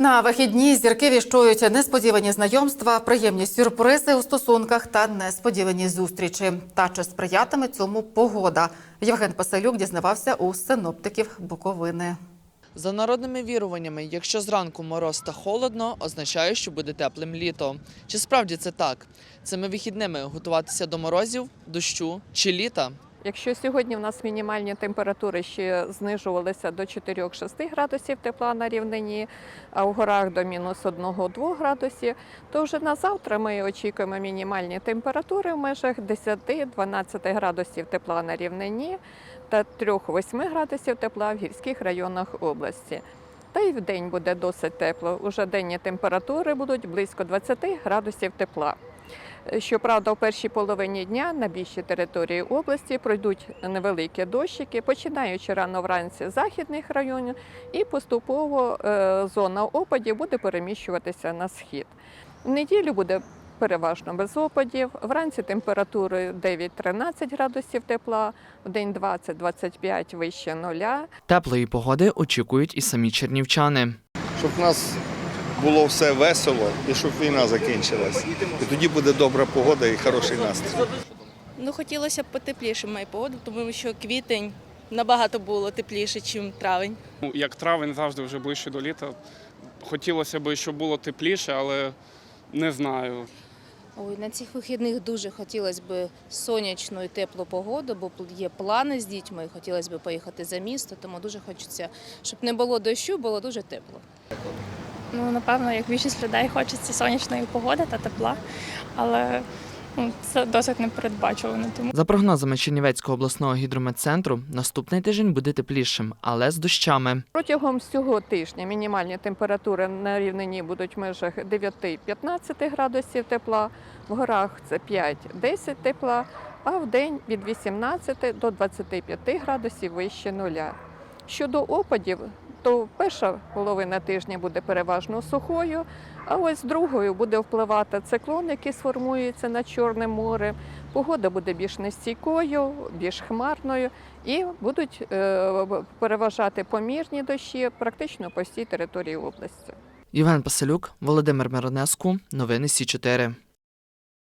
На вихідні зірки віщують несподівані знайомства, приємні сюрпризи у стосунках та несподівані зустрічі. Та чи сприятиме цьому погода? Євген Паселюк дізнавався у синоптиків Буковини. За народними віруваннями, якщо зранку мороз та холодно, означає, що буде теплим літо. Чи справді це так? Цими вихідними готуватися до морозів, дощу чи літа? Якщо сьогодні в нас мінімальні температури ще знижувалися до 4-6 градусів тепла на рівнині, а в горах до мінус 1-2 градусів, то вже на завтра ми очікуємо мінімальні температури в межах 10-12 градусів тепла на рівнині та 3-8 градусів тепла в гірських районах області. Та й в день буде досить тепло. Уже денні температури будуть близько 20 градусів тепла. Щоправда, в першій половині дня на більшій території області пройдуть невеликі дощики, починаючи рано вранці з західних районів, і поступово е, зона опадів буде переміщуватися на схід. В неділю буде переважно без опадів. Вранці температури 9-13 градусів тепла, в день 20-25 вище нуля. Теплої погоди очікують і самі чернівчани. щоб нас було все весело і щоб війна закінчилась. І тоді буде добра погода і хороший настрій. Ну, хотілося б потепліше має погода, тому що квітень набагато було тепліше, ніж травень. Ну, як травень завжди вже ближче до літа. Хотілося б, щоб було тепліше, але не знаю. Ой, на цих вихідних дуже хотілося б сонячну і теплу погоду, бо є плани з дітьми. Хотілося б поїхати за місто, тому дуже хочеться, щоб не було дощу, було дуже тепло. Ну, напевно, як більшість людей хочеться сонячної погоди та тепла, але ну, це досить непередбачувано. Тому За прогнозами Чернівецького обласного гідрометцентру, наступний тиждень буде теплішим, але з дощами. Протягом цього тижня мінімальні температури на рівнині будуть в межах 9-15 градусів тепла, в горах це 5-10 тепла, а в день від 18 до 25 градусів вище нуля. Щодо опадів, то перша половина тижня буде переважно сухою, а ось другою буде впливати циклон, який сформується над Чорним морем. Погода буде більш нестійкою, більш хмарною і будуть е, переважати помірні дощі практично по всій території області. Євген Паселюк, Володимир Миронеску. Новини Сі 4